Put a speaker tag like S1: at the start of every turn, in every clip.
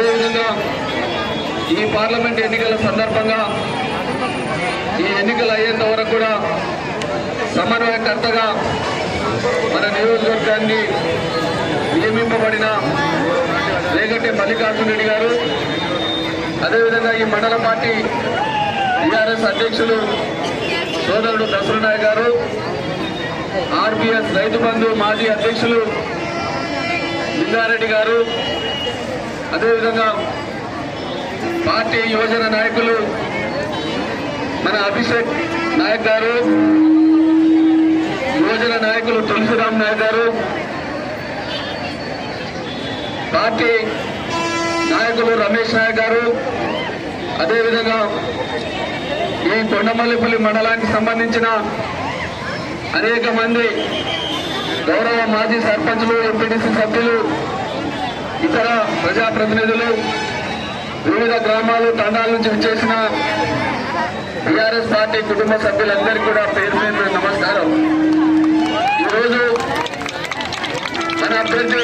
S1: అదేవిధంగా ఈ పార్లమెంట్ ఎన్నికల సందర్భంగా ఈ ఎన్నికలు అయ్యేంత వరకు కూడా సమన్వయకర్తగా మన నియోజకవర్గాన్ని నియమింపబడిన రేగంటి మల్లికార్జున రెడ్డి గారు అదేవిధంగా ఈ మండల పార్టీ టీఆర్ఎస్ అధ్యక్షులు సోదరుడు దసరనాయ్ గారు ఆర్పిఎస్ రైతు బంధు మాజీ అధ్యక్షులు లింగారెడ్డి గారు అదేవిధంగా పార్టీ యువజన నాయకులు మన అభిషేక్ నాయక్ గారు యువజన నాయకులు తులసిరామ్ నాయక్ గారు పార్టీ నాయకులు రమేష్ నాయక్ గారు అదేవిధంగా ఈ కొండమల్లిపల్లి మండలానికి సంబంధించిన అనేక మంది గౌరవ మాజీ సర్పంచులు ఎంపీటీసీ సభ్యులు ఇతర ప్రజాప్రతినిధులు వివిధ గ్రామాలు తండాల నుంచి చేసిన టీఆర్ఎస్ పార్టీ కుటుంబ సభ్యులందరికీ కూడా పేరు పేరు నమస్కారం. ఈరోజు మన అభ్యర్థి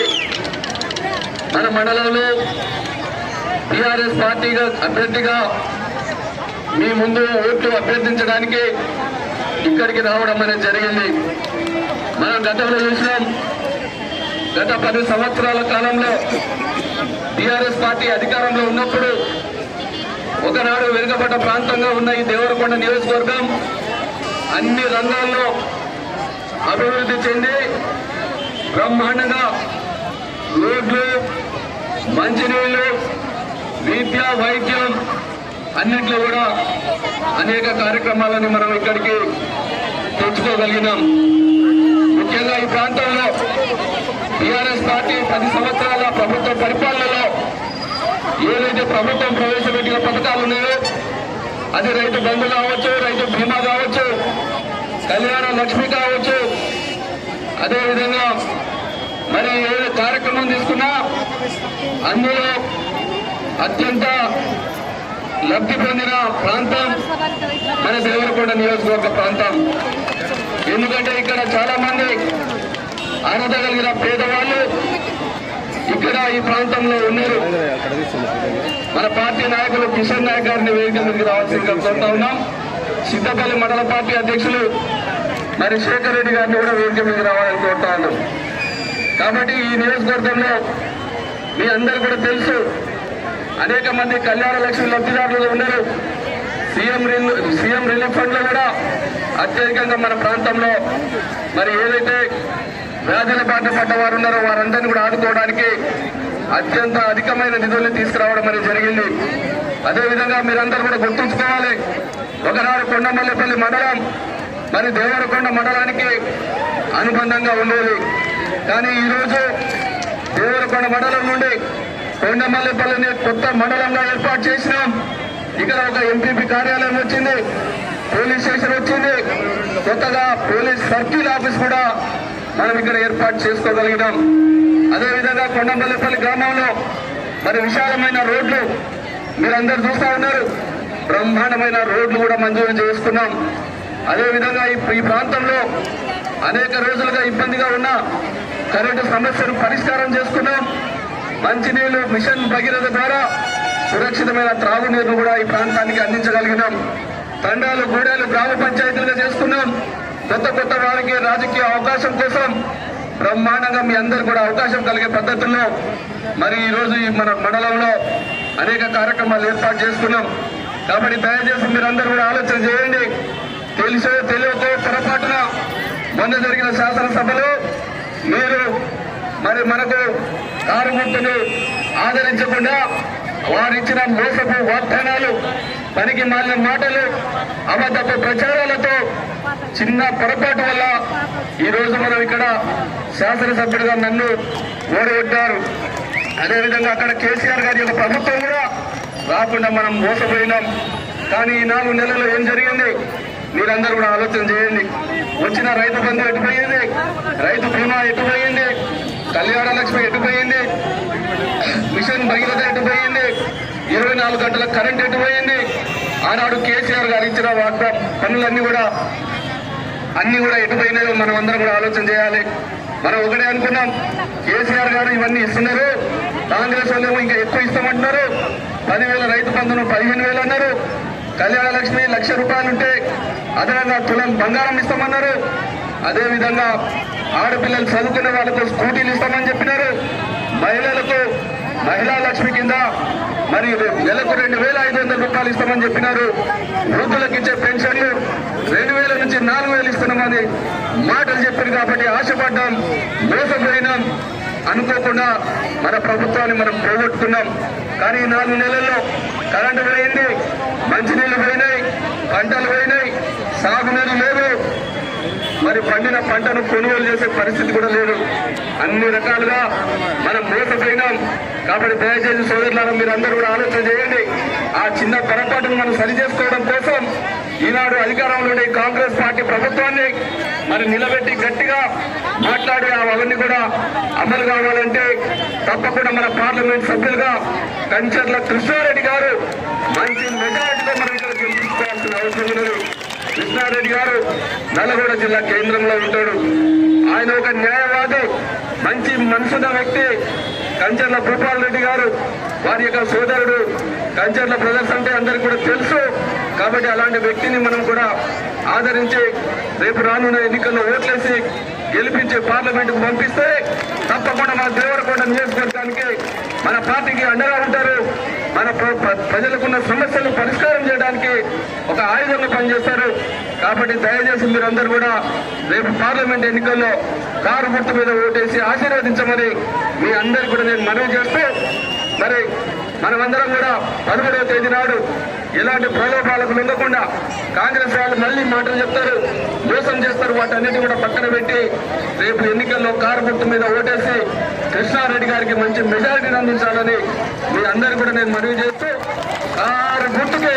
S1: మన మండలంలో టీఆర్ఎస్ పార్టీగా అభ్యర్థిగా మీ ముందు ఓట్లు అభ్యర్థించడానికి ఇక్కడికి రావడం అనేది జరిగింది. మనం గతంలో చూసినాం గత పది సంవత్సరాల కాలంలో టీఆర్ఎస్ పార్టీ అధికారంలో ఉన్నప్పుడు ఒకనాడు వెనుకబడ్డ ప్రాంతంగా ఉన్న ఈ దేవరకొండ నియోజకవర్గం అన్ని రంగాల్లో అభివృద్ధి చెంది బ్రహ్మాండంగా రోడ్లు మంచినీళ్ళు విద్య వైద్యం అన్నింటిలో కూడా అనేక కార్యక్రమాలను మనం ఇక్కడికి తెచ్చుకోగలిగినాం. ముఖ్యంగా ఈ ప్రాంతంలో టీఆర్ఎస్ పార్టీ పది సంవత్సరాల ప్రభుత్వ పరిపాలనలో ఏదైతే ప్రభుత్వం ప్రవేశపెట్టిన పథకాలు ఉన్నాయో అది రైతు బంధు కావచ్చు రైతు బీమా కావచ్చు కళ్యాణ లక్ష్మి కావచ్చు అదేవిధంగా మరి ఏ కార్యక్రమం తీసుకున్నా అందులో అత్యంత లబ్ధి పొందిన ప్రాంతం మన దేవరకొండ నియోజకవర్గ ప్రాంతం. ఎందుకంటే ఇక్కడ చాలా మంది అర్హత కలిగిన పేదవాళ్ళు ఇక్కడ ఈ ప్రాంతంలో ఉన్నారు. మన పార్టీ నాయకులు కిషన్ నాయక్ గారిని వేదిక మీదకి రావాల్సిందిగా కోరుతా ఉన్నాం. సిద్ధపల్లి మండల పార్టీ అధ్యక్షులు మరి శేఖర్ రెడ్డి గారిని కూడా వేదిక మీద రావాలని కోరుతా ఉన్నాం. కాబట్టి ఈ నియోజకవర్గంలో మీ అందరు కూడా తెలుసు అనేక మంది కళ్యాణ లక్ష్మి లబ్ధిదారులు ఉన్నారు. సీఎం రిల్- సీఎం రిలీఫ్ ఫండ్లో కూడా అత్యధికంగా మన ప్రాంతంలో మరి ఏదైతే వ్యాధుల బాట పడ్డ వారు ఉన్నారో వారందరినీ కూడా ఆదుకోవడానికి అత్యంత అధికమైన నిధుల్ని తీసుకురావడం అనేది జరిగింది. అదేవిధంగా మీరందరూ కూడా గుర్తుంచుకోవాలి. ఒకనాడు కొండమల్లెపల్లి మండలం మరి దేవరకొండ మండలానికి అనుబంధంగా ఉండేది. కానీ ఈరోజు దేవరకొండ మండలం నుండి కొండమల్లెపల్లిని కొత్త మండలంగా ఏర్పాటు చేసినాం. ఇక్కడ ఒక ఎంపీపీ కార్యాలయం వచ్చింది పోలీస్ స్టేషన్ వచ్చింది. కొత్తగా పోలీస్ సర్కిల్ ఆఫీస్ కూడా మనం ఇక్కడ ఏర్పాటు చేసుకోగలిగినాం. అదేవిధంగా కొండమల్లిపల్లి గ్రామంలో మరి విశాలమైన రోడ్లు మీరందరూ చూస్తా ఉన్నారు. బ్రహ్మాండమైన రోడ్లు కూడా మంజూరు చేసుకున్నాం. అదేవిధంగా ఈ ఈ ప్రాంతంలో అనేక రోజులుగా ఇబ్బందిగా ఉన్న కరెంటు సమస్యను పరిష్కారం చేసుకున్నాం. మంచినీళ్ళు మిషన్ భగీరథ ద్వారా సురక్షితమైన త్రాగునీరును కూడా ఈ ప్రాంతానికి అందించగలిగినాం. తండాలు గూడాలు గ్రామ పంచాయతీలుగా చేసుకున్నాం. కొత్త కొత్త వారికి రాజకీయ అవకాశం కోసం బ్రహ్మాండంగా మీ అందరు కూడా అవకాశం కలిగే పద్ధతుల్లో మరి ఈరోజు ఈ మన మండలంలో అనేక కార్యక్రమాలు ఏర్పాటు చేసుకున్నాం. కాబట్టి దయచేసి మీరందరూ కూడా ఆలోచన చేయండి. తెలుసో తెలియకో పొరపాటున మొన్న జరిగిన శాసనసభలో మీరు మరి మనకు కారు గుర్తును ఆదరించకుండా వారిచ్చిన మోసపు వాగ్దానాలు పనికి మాలిన మాటలు అబద్ధపు ప్రచారాలతో చిన్న పొరపాటు వల్ల ఈరోజు మనం ఇక్కడ శాసనసభ్యుడిగా నన్ను ఓడగొట్టారు. అదేవిధంగా అక్కడ కేసీఆర్ గారి యొక్క ప్రభుత్వం కూడా రాకుండా మనం మోసపోయినాం. కానీ ఈ నాలుగు నెలల్లో ఏం జరిగింది? మీరందరూ కూడా ఆలోచన చేయండి. వచ్చిన రైతు బంధు ఎటుపోయింది? రైతు బీమా ఎటుపోయింది? కళ్యాణ లక్ష్మి ఎటుపోయింది? మిషన్ భగీరథ ఎటుపోయింది? ఇరవై నాలుగు గంటల కరెంట్ ఎటుపోయింది? ఆనాడు కేసీఆర్ గారు ఇచ్చిన వాగ్దా పనులన్నీ కూడా అన్ని కూడా ఎటుపోయినాయో మనం అందరం కూడా ఆలోచన చేయాలి. మనం ఒకటే అనుకున్నాం కేసీఆర్ గారు ఇవన్నీ ఇస్తున్నారు కాంగ్రెస్ వాళ్ళు ఇంకా ఎక్కువ ఇస్తామంటున్నారు. పదివేల రైతు బంధును పదిహేను వేలు అన్నారు. కళ్యాణ లక్ష్మి లక్ష రూపాయలు ఉంటే అదనంగా తులం బంగారం ఇస్తామన్నారు. అదేవిధంగా ఆడపిల్లలు చదువుకునే వాళ్ళకు స్కూటీలు ఇస్తామని చెప్పినారు. మహిళలకు మహిళా లక్ష్మి కింద మరి నెలకు రెండు వేల ఐదు వందల రూపాయలు ఇస్తామని చెప్పినారు. వృద్ధులకు ఇచ్చే పెన్షన్లు రెండు వేల నుంచి నాలుగు వేలు ఇస్తున్నామని మాటలు చెప్పారు కాబట్టి ఆశపడ్డాం మోసపోయినాం. అనుకోకుండా మన ప్రభుత్వాన్ని మనం పోగొట్టుకున్నాం. కానీ నాలుగు నెలల్లో కరెంటు పోయింది మంచినీళ్ళు పోయినాయి పంటలు పోయినాయి సాగునీరు లేదు మరి పండిన పంటను కొనుగోలు చేసే పరిస్థితి కూడా లేదు. అన్ని రకాలుగా మనం మోసపోయినాం. కాబట్టి దయచేసి సోదరులారా మీరు అందరూ కూడా ఆలోచన చేయండి. ఆ చిన్న పొరపాటును మనం సరి చేసుకోవడం కోసం ఈనాడు అధికారంలో ఉండే కాంగ్రెస్ పార్టీ ప్రభుత్వాన్ని మరి నిలబెట్టి గట్టిగా మాట్లాడి అవన్నీ కూడా అమలు కావాలంటే తప్పకుండా మన పార్లమెంట్ సభ్యులుగా కంచర్ల కృష్ణారెడ్డి గారు మంచి మెజారిటీతో మనం ఇక్కడ గెలిపించుకోవాల్సిన అవసరం లేదు కృష్ణారెడ్డి గారు నల్లగొండ జిల్లా కేంద్రంలో ఉంటాడు. ఆయన ఒక న్యాయవాది మంచి మనసున్న వ్యక్తి కంచర్ల భూపాల్ రెడ్డి గారు. వారి యొక్క సోదరుడు కంచర్ల బ్రదర్స్ అంటే అందరికి కూడా తెలుసు. కాబట్టి అలాంటి వ్యక్తిని మనం కూడా ఆదరించి రేపు రానున్న ఎన్నికల్లో ఓట్లేసి గెలిపించి పార్లమెంటుకు పంపిస్తే తప్పకుండా మన దేవరకొండ నియోజకవర్గానికి మన పార్టీకి అండగా ఉంటారు. మన ప్ర- ప్ర- ప్రజలకున్న సమస్యలు పరిష్కారం చేయడానికి ఒక ఆయుధంగా పనిచేస్తారు. కాబట్టి దయచేసి మీరందరూ కూడా రేపు పార్లమెంట్ ఎన్నికల్లో కారు గుర్తు మీద ఓటేసి ఆశీర్వదించమని మీ అందరికి కూడా నేను మనవి చేస్తూ మరి మనమందరం కూడా పదమూడవ తేదీ నాడు ఎలాంటి ప్రలోభాలకు లొంగకుండా కాంగ్రెస్ వాళ్ళు మళ్ళీ మాటలు చెప్తారు మోసం చేస్తారు వాటన్నిటి కూడా పక్కన పెట్టి రేపు ఎన్నికల్లో కారు గుర్తు మీద ఓటేసి కృష్ణారెడ్డి గారికి మంచి మెజారిటీని అందించాలని మీ అందరు కూడా నేను మనవి చేస్తూ ఆరు గుర్తుకే